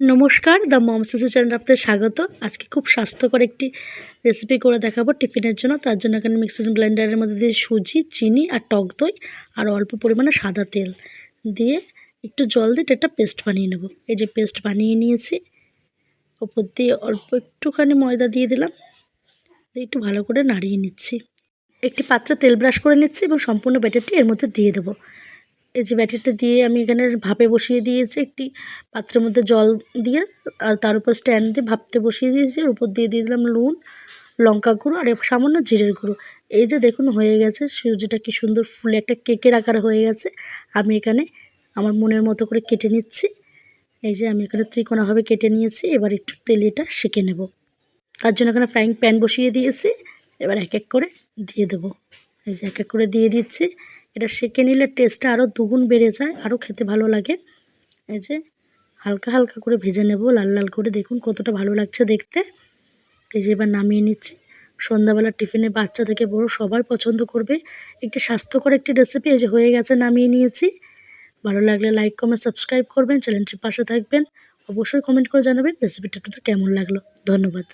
নমস্কার, the mom CC channel আপনাদের স্বাগত। আজকে খুব স্বাস্থ্যকর একটি রেসিপি করে দেখাবো টিফিনের জন্য। তার জন্য এখানে মিক্সার ব্লেন্ডারের মধ্যে দিয়ে সুজি, চিনি আর টক দই আর অল্প পরিমাণে সাদা তেল দিয়ে একটু জল দিয়ে একটা পেস্ট বানিয়ে নেব। এই যে পেস্ট বানিয়ে নিয়েছি। ওপর দিয়ে অল্প একটুখানি ময়দা দিয়ে দিলাম। দিয়ে একটু ভালো করে নাড়িয়ে নিচ্ছি। একটি পাত্রে তেল ব্রাশ করে নিচ্ছি এবং সম্পূর্ণ ব্যাটারটি এর মধ্যে দিয়ে দেবো। এই যে ব্যাটারটা দিয়ে আমি এখানে ভাপে বসিয়ে দিয়েছি একটি পাত্রের মধ্যে জল দিয়ে, আর তার উপর স্ট্যান্ড দিয়ে ভাপতে বসিয়ে দিয়েছি ওর উপর দিয়ে দিয়ে দিলাম নুন, লঙ্কা গুঁড়ো, আর সামান্য জিরের গুঁড়ো। এই যে দেখুন হয়ে গেছে সুজিটা কি সুন্দর ফুলে একটা কেকের আকার হয়ে গেছে। আমি এখানে আমার মনের মতো করে কেটে নিচ্ছি। এই যে আমি এখানে ত্রিকোণাভাবে কেটে নিয়েছি, এবার একটু তেলিটা সেঁকে নেব। তার জন্য এখানে ফ্রাইং প্যান বসিয়ে দিয়েছি, এবার এক এক করে দিয়ে দেবো। এই যে এক এক করে দিয়ে দিচ্ছি। এটা সেঁকে নিলে টেস্টটা আরও দুগুণ বেড়ে যায় আরও খেতে ভালো লাগে। এই যে হালকা হালকা করে ভেজে নেব, লাল লাল করে। দেখুন কতটা ভালো লাগছে দেখতে। এই যে এবার নামিয়ে নিচ্ছি। সন্ধ্যাবেলা টিফিনে বাচ্চা থেকে বড় সবাই পছন্দ করবে। একটি স্বাস্থ্যকর একটি রেসিপি এই যে হয়ে গেছে, নামিয়ে নিয়েছি। ভালো লাগলে লাইক কমেন্ট সাবস্ক্রাইব করবেন চ্যানেলটির পাশে থাকবেন। অবশ্যই কমেন্ট করে জানাবেন রেসিপিটা কেমন লাগল। ধন্যবাদ।